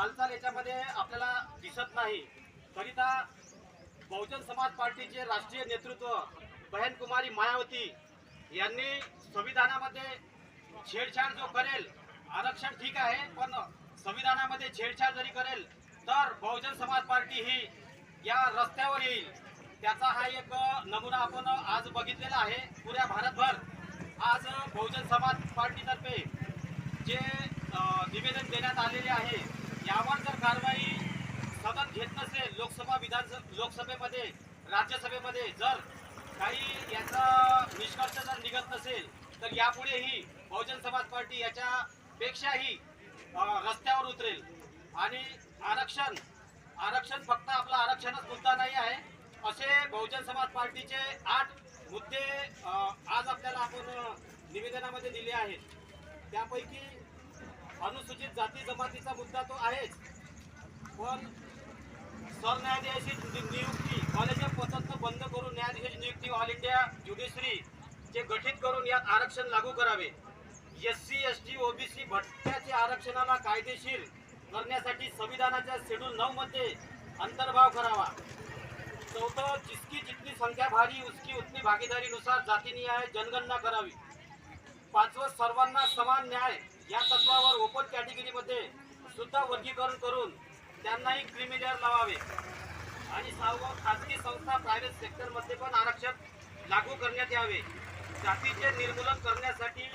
हालचाल याच्यामध्ये आपल्याला दिसत नाही. करिता बहुजन समाज पार्टीचे राष्ट्रीय नेतृत्व बहन कुमारी मायावती यांनी संविधानामध्ये छेडछाड जो करेल आरक्षण ठीक आहे पण संविधानामध्ये छेडछाड जरी करेल तर बहुजन समाज पार्टी ही या रस्त्यावर येईल. त्याचा हा एक नमुना आपण आज बघितलेला आहे. पुऱ्या भारतभर आज बहुजन समाज पार्टीतर्फे जे निवेदन देण्यात आलेले आहे लोकसभा विधानसभा लोकसभेमध्ये राज्यसभेमध्ये जर काही याचा निष्कर्ष जर निघत नसेल तर यापुढेही बहुजन समाज पार्टी याच्यापेक्षाही रस्त्यावर उतरेल. आणि आरक्षण आरक्षण फक्त आपलं आरक्षणच मुद्दा नाही आहे. असे बहुजन समाज पार्टीचे आठ मुद्दे आज आपल्याला आपण निवेदनामध्ये दिले आहेत. त्यापैकी अनुसूचित जाती जमातीचा मुद्दा तो आहेच. पण सरन्यायाधीशाची नियुक्ती. कॉलेजच्या पद्धत बंद करून न्यायाधीशाची नियुक्ती ऑल इंडिया ज्युडिशरी चे गठीत करून यात आरक्षण लागू करावे. S C S T OBC भट्ट्याच्या आरक्षणाला कायदेशीर करण्यासाठी संविधानाच्या शेड्यूल नऊ मध्ये अंतर्भाव करावा. चौथं जिसकी जितनी संख्या भारी उसकी उतनी भागीदारीनुसार जातीनिहाय जनगणना करावी. पाचवं सर्वांना समान न्याय या तत्वावर ओपन कॅटेगरीमध्ये सुद्धा वर्गीकरण करून त्यांनाही क्रिमिलेअर लावावे. आणि सहावं खाजगी संस्था प्रायव्हेट सेक्टरमध्ये पण आरक्षण लागू करण्यात यावे. जातीचे निर्मूलन करण्यासाठी